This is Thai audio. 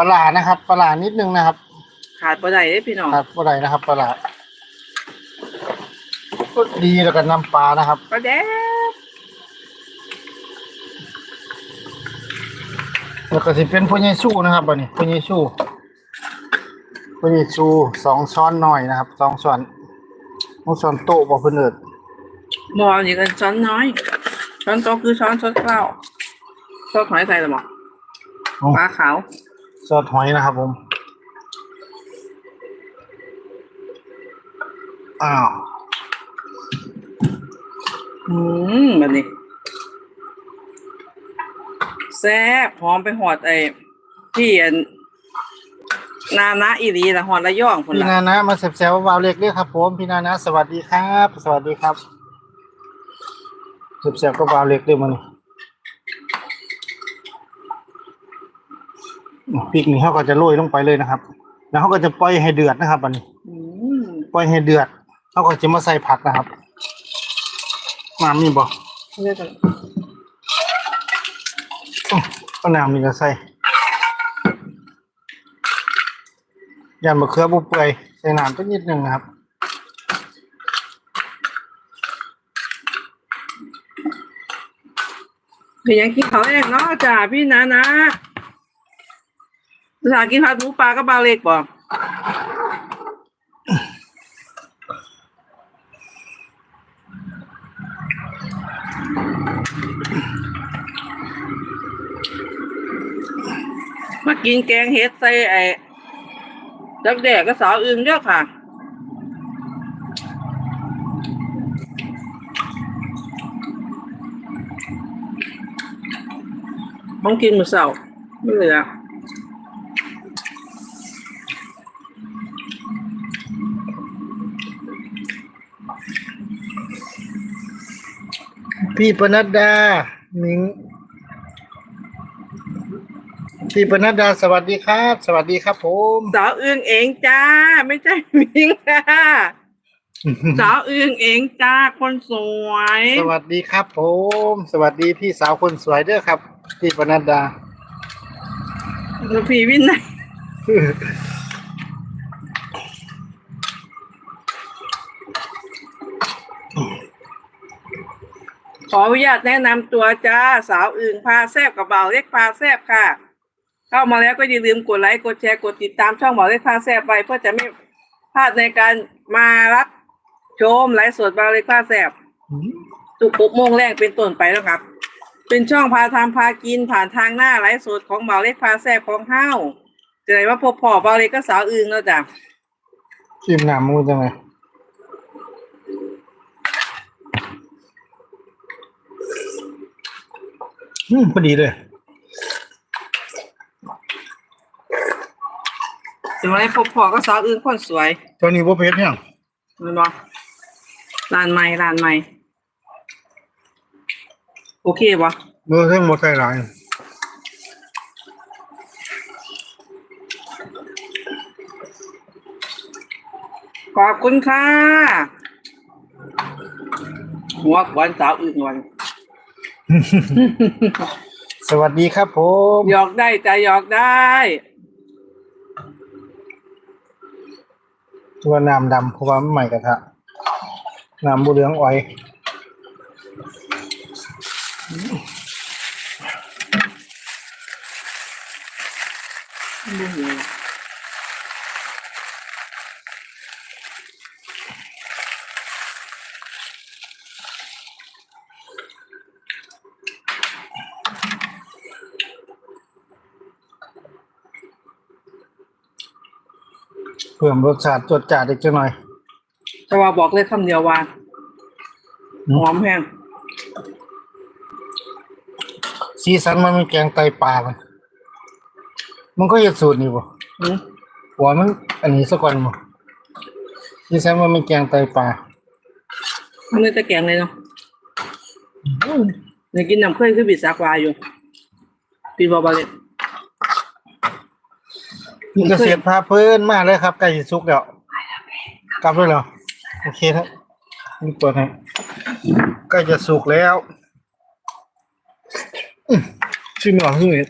ปลาร้านะครับ ปลาร้านิดนึงนะครับขาดบ่ได้เด้พี่น้องครับปลาไหลนะครับปลาร้าก็ดีแล้วก็น้ำปลานะครับปลาแดกแล้วก็สิเป็นพวกยีสู้นะครับอันนี้พวกยีสู้พวกยีสู้สองช้อนหน่อยนะครับสองช้อนสองช้อนโต๊ะบอกเพื่นเอิดหม้อนี่ก็ช้อนน้อยช้อนโตะคือช้อนช้อนข้าวช้อนหอยใส่ละหมอเอาปลาขาว ซอสหอยนะครับผม อ้าว อืมแบบนี้ แซ่บหอมไปหอดไอ้ที่อันนานะอีรีละหอดระย่องพุ่นพี่ละนานะมาแซวๆวาวเล็กด้วยครับผมพี่นานะสวัสดีครับ สวัสดีครับแซวๆก็วาวเล็กด้วยมัน พริกนี่เขาก็จะโรยลงไปเลยนะครับ แล้วเขาก็จะปล่อยให้เดือดนะครับอันนี้อืมปล่อยให้เดือดเขาก็จะมาใส่ผักนะครับน้ำนี่บอกเรียกกันก็น้ำนี่ก็ใส่ยันมะเขือบุเปื่อยใส่น้ำสักนิดหนึ่งนะครับเป็นยังกินเขาวแรกเนาะจ้าพี่นานะ ภาษากินผัดหมูปลาก็บาเล็กบ่มากินแกงเห็ดใส่ไอ้ดักแดกก็สาวอึงเด้อค่ะต้องกินมือเช้าไม่เหลือ พี่ปนัดดามิงพี่ปนัดดาสวัสดีครับ สวัสดีครับ ผม สาวอึงเองจ้า ไม่ใช่มิงค่ะสาวอึงเองจ้าคนสวย สวัสดีครับ ผม สวัสดีพี่สาวคนสวยเด้อครับ พี่ปนัดดาแล้วพี่วินัย ขออนุญาตแนะนำตัวจ้าสาวอึงพาแซบกับเบาเล็กพาแซบค่ะ เข้ามาแล้วก็อย่าลืมกดไลค์กดแชร์กดติดตามช่องเบาเล็กพาแซบไปเพื่อจะไม่พลาดในการมารับชมไลฟ์สดเบาเล็กพาแซบตุกปุ๊บโมงแรกเป็นต้นไปแล้วครับ เป็นช่องพาทำพากินผ่านทางหน้าไลฟ์สดของเบาเล็กพาแซ่บของห้าวจะได้ว่าพบพ่อเบาเล็กก็สาวอึงแล้วจ้ะชิมน้ำมูจังไง อืมพอดีเลยจะมาได้พบพ่อก็สาวอึงคนสวยตัวนี้บ่เผ็ดเนี่ยเห็นบ่ร้านใหม่ร้านใหม่ โอเคบ่เมื่อเรื่องบ่ใส่หลายขอบคุณค่ะหัวควันสาวอึงวัน สวัสดีครับผมหยอกได้จ้ะหยอกได้ ตัวน้ำดำเพราะว่ามันใหม่กระทะน้ำบุเหลืองอ้อยเพิ่มรสชาติจดจ่าดอีกจังหน่อยแต่ว่าบอกเลยคำเดียวว่าอืมหอมแห้งสีสันมันเป็นแกงไตปลามันมันก็จะสูตรนี่บ่อืมหัวมัน อันนี้สักก่อนบ่สีสันมันเป็นแกงไตปลามันเลยจะแกงเลยเนาะเนี่ยกินน้ำเคยคือบิดสากวาอยู่ปีบอบาเลย นี่เกษตรพาเพลินมากเลยครับใกล้จะสุกแล้วกลับด้วยเหรอโอเคครับนี่เปิดให้ใกล้จะสุกแล้วอื้อชิมหน่อยชิมหน่อย